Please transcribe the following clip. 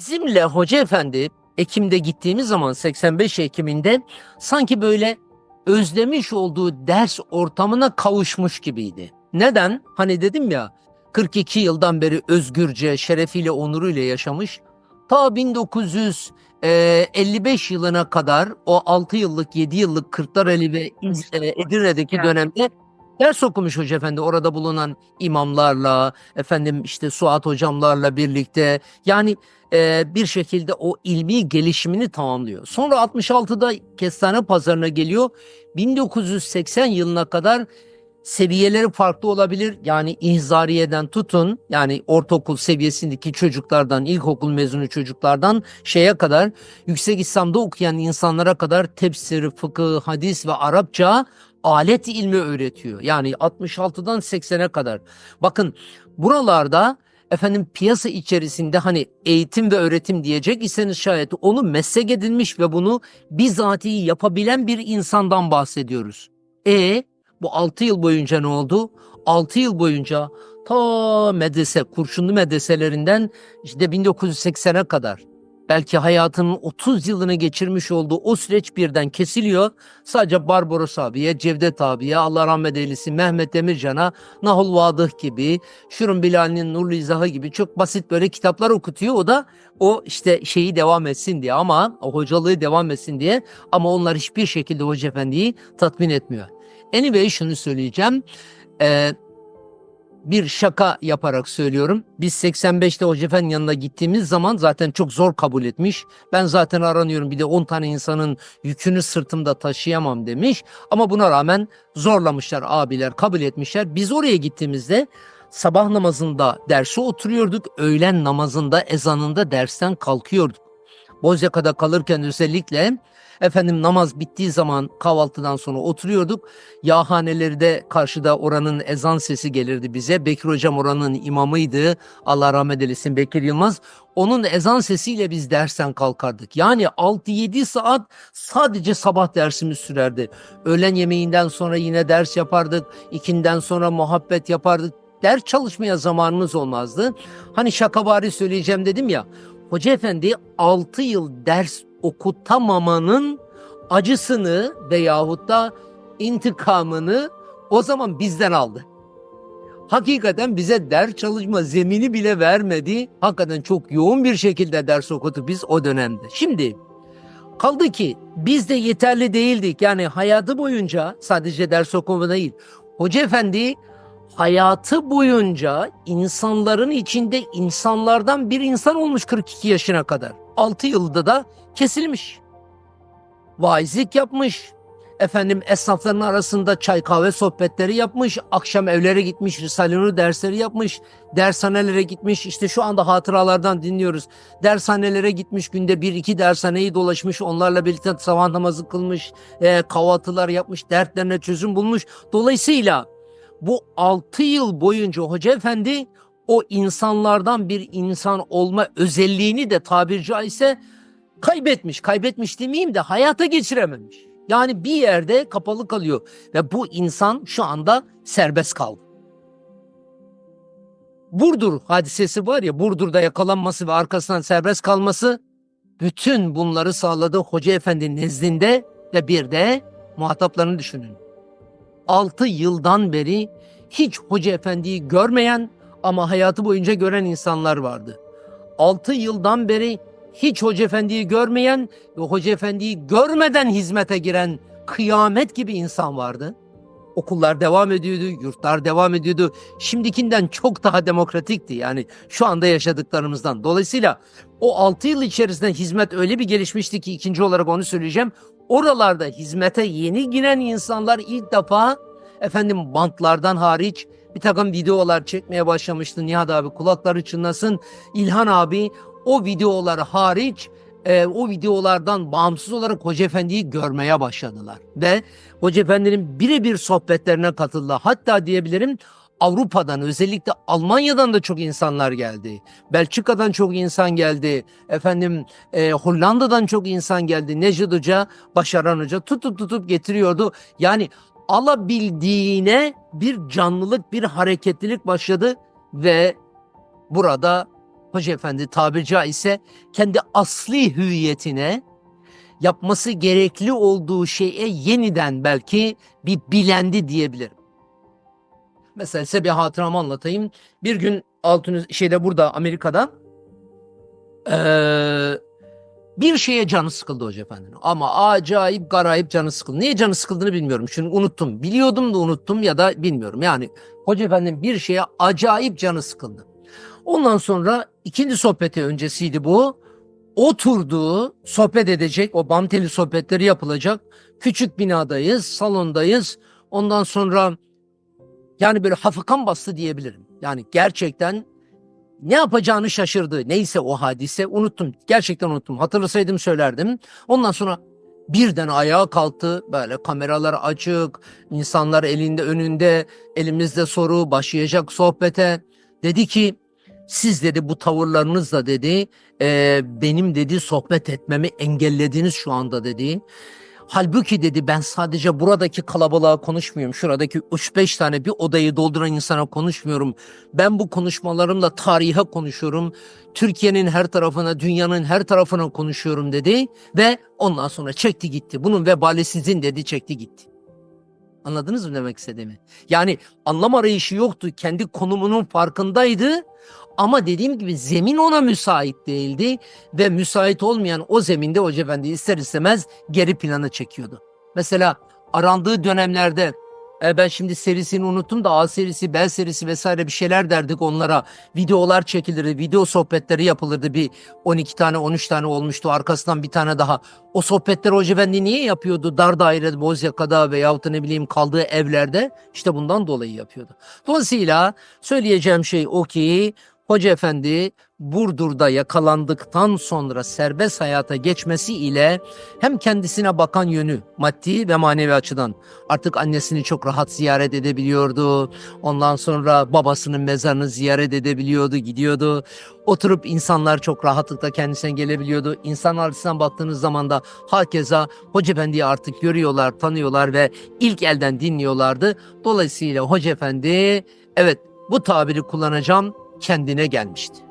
Bizimle Hoca Efendi Ekim'de gittiğimiz zaman 85 Ekim'inde sanki böyle özlemiş olduğu ders ortamına kavuşmuş gibiydi. Neden? Hani dedim ya 42 yıldan beri özgürce, şerefiyle, onuruyla yaşamış. Ta 1955 yılına kadar o 6 yıllık, 7 yıllık Kırklareli ve e, Edirne'deki dönemde ders okumuş Hoca Efendi. Orada bulunan imamlarla, efendim işte Suat hocamlarla birlikte yani e, bir şekilde o ilmi gelişimini tamamlıyor. Sonra 66'da Kestane Pazarı'na geliyor. 1980 yılına kadar seviyeleri farklı olabilir. Yani ihzariyeden tutun yani ortaokul seviyesindeki çocuklardan, ilkokul mezunu çocuklardan şeye kadar yüksek İslam'da okuyan insanlara kadar tefsir, fıkıh, hadis ve Arapça alet ilmi öğretiyor. Yani 66'dan 80'e kadar. Bakın buralarda efendim piyasa içerisinde hani eğitim ve öğretim diyecek iseniz şayet onu meslek edinmiş ve bunu bizatihi yapabilen bir insandan bahsediyoruz. E bu 6 yıl boyunca ne oldu? 6 yıl boyunca ta medrese, kurşunlu medreselerinden işte 1980'e kadar belki hayatının 30 yılını geçirmiş olduğu o süreç birden kesiliyor. Sadece Barbaros abiye, Cevdet abiye, Allah rahmet eylesin Mehmet Demircan'a, Nahul Vadıh gibi, Şurun Bilal'in Nurlu İzahı gibi çok basit böyle kitaplar okutuyor. O da o işte şeyi devam etsin diye ama o hocalığı devam etsin diye ama onlar hiçbir şekilde Hoca Efendi'yi tatmin etmiyor. Anyway şunu söyleyeceğim. Ee, bir şaka yaparak söylüyorum. Biz 85'te Hoca Efendi'nin yanına gittiğimiz zaman zaten çok zor kabul etmiş. Ben zaten aranıyorum bir de 10 tane insanın yükünü sırtımda taşıyamam demiş. Ama buna rağmen zorlamışlar abiler kabul etmişler. Biz oraya gittiğimizde sabah namazında derse oturuyorduk. Öğlen namazında ezanında dersten kalkıyorduk. Bozyaka'da kalırken özellikle efendim namaz bittiği zaman kahvaltıdan sonra oturuyorduk. Yağhaneleri de karşıda oranın ezan sesi gelirdi bize. Bekir hocam oranın imamıydı. Allah rahmet eylesin Bekir Yılmaz. Onun ezan sesiyle biz dersten kalkardık. Yani 6-7 saat sadece sabah dersimiz sürerdi. Öğlen yemeğinden sonra yine ders yapardık. İkinden sonra muhabbet yapardık. Ders çalışmaya zamanımız olmazdı. Hani şakavari söyleyeceğim dedim ya. Hoca Efendi 6 yıl ders okutamamanın acısını veyahut da intikamını o zaman bizden aldı. Hakikaten bize ders çalışma zemini bile vermedi. Hakikaten çok yoğun bir şekilde ders okuduk biz o dönemde. Şimdi kaldı ki biz de yeterli değildik. Yani hayatı boyunca sadece ders okuma değil. Hoca Efendi hayatı boyunca insanların içinde insanlardan bir insan olmuş 42 yaşına kadar. 6 yılda da kesilmiş. Vaizlik yapmış. Efendim esnafların arasında çay kahve sohbetleri yapmış. Akşam evlere gitmiş. Risale-i Nur dersleri yapmış. Dershanelere gitmiş. İşte şu anda hatıralardan dinliyoruz. Dershanelere gitmiş. Günde bir iki dershaneyi dolaşmış. Onlarla birlikte sabah namazı kılmış. E, kahvaltılar yapmış. Dertlerine çözüm bulmuş. Dolayısıyla bu 6 yıl boyunca Hoca Efendi o insanlardan bir insan olma özelliğini de tabiri caizse kaybetmiş. Kaybetmiş demeyeyim de hayata geçirememiş. Yani bir yerde kapalı kalıyor ve bu insan şu anda serbest kaldı. Burdur hadisesi var ya Burdur'da yakalanması ve arkasından serbest kalması bütün bunları sağladı Hoca Efendi nezdinde ve bir de muhataplarını düşünün. 6 yıldan beri hiç Hoca Efendi'yi görmeyen ama hayatı boyunca gören insanlar vardı. 6 yıldan beri hiç Hoca Efendi'yi görmeyen ve Hoca Efendi'yi görmeden hizmete giren kıyamet gibi insan vardı. Okullar devam ediyordu, yurtlar devam ediyordu. Şimdikinden çok daha demokratikti yani şu anda yaşadıklarımızdan. Dolayısıyla o 6 yıl içerisinde hizmet öyle bir gelişmişti ki ikinci olarak onu söyleyeceğim. Oralarda hizmete yeni giren insanlar ilk defa efendim bantlardan hariç bir takım videolar çekmeye başlamıştı. Nihat abi kulakları çınlasın. İlhan abi o videolar hariç e, o videolardan bağımsız olarak Hoca Efendi'yi görmeye başladılar. Ve Hoca Efendi'nin birebir sohbetlerine katıldılar. Hatta diyebilirim Avrupa'dan özellikle Almanya'dan da çok insanlar geldi. Belçika'dan çok insan geldi. Efendim e, Hollanda'dan çok insan geldi. Necdet Hoca, Başaran Hoca tutup tutup getiriyordu. Yani alabildiğine bir canlılık, bir hareketlilik başladı ve burada Hoca Efendi tabiri caizse kendi asli hüviyetine yapması gerekli olduğu şeye yeniden belki bir bilendi diyebilirim. Mesela size bir hatıramı anlatayım. Bir gün altınız şeyde burada Amerika'da eee, bir şeye canı sıkıldı Hoca Efendi'nin. Ama acayip garayip canı sıkıldı. Niye canı sıkıldığını bilmiyorum. Çünkü unuttum. Biliyordum da unuttum ya da bilmiyorum. Yani Hoca Efendi'nin bir şeye acayip canı sıkıldı. Ondan sonra ikinci sohbeti öncesiydi bu. Oturdu, sohbet edecek, o banteli sohbetleri yapılacak. Küçük binadayız, salondayız. Ondan sonra yani böyle hafıkan bastı diyebilirim. Yani gerçekten ne yapacağını şaşırdı. Neyse o hadise unuttum. Gerçekten unuttum. Hatırlasaydım söylerdim. Ondan sonra birden ayağa kalktı. Böyle kameralar açık, insanlar elinde önünde, elimizde soru, başlayacak sohbete. Dedi ki siz dedi bu tavırlarınızla dedi e, benim dedi sohbet etmemi engellediniz şu anda dedi. Halbuki dedi ben sadece buradaki kalabalığa konuşmuyorum. Şuradaki 3-5 tane bir odayı dolduran insana konuşmuyorum. Ben bu konuşmalarımla tarihe konuşuyorum. Türkiye'nin her tarafına, dünyanın her tarafına konuşuyorum dedi. Ve ondan sonra çekti gitti. Bunun vebali sizin dedi çekti gitti. Anladınız mı demek istediğimi? Yani anlam arayışı yoktu. Kendi konumunun farkındaydı. Ama dediğim gibi zemin ona müsait değildi ve müsait olmayan o zeminde Hoca Efendi ister istemez geri plana çekiyordu. Mesela arandığı dönemlerde e, ben şimdi serisini unuttum da A serisi, B serisi vesaire bir şeyler derdik onlara. Videolar çekilirdi, video sohbetleri yapılırdı. Bir 12 tane, 13 tane olmuştu. Arkasından bir tane daha. O sohbetleri Hoca Efendi niye yapıyordu? Dar daire, Bozyaka'da veyahut da ne bileyim kaldığı evlerde. İşte bundan dolayı yapıyordu. Dolayısıyla söyleyeceğim şey o ki Hoca Efendi Burdur'da yakalandıktan sonra serbest hayata geçmesi ile hem kendisine bakan yönü maddi ve manevi açıdan artık annesini çok rahat ziyaret edebiliyordu. Ondan sonra babasının mezarını ziyaret edebiliyordu, gidiyordu. Oturup insanlar çok rahatlıkla kendisine gelebiliyordu. İnsan açısından baktığınız zaman da hakeza Hoca Efendi'yi artık görüyorlar, tanıyorlar ve ilk elden dinliyorlardı. Dolayısıyla Hoca Efendi evet bu tabiri kullanacağım kendine gelmişti.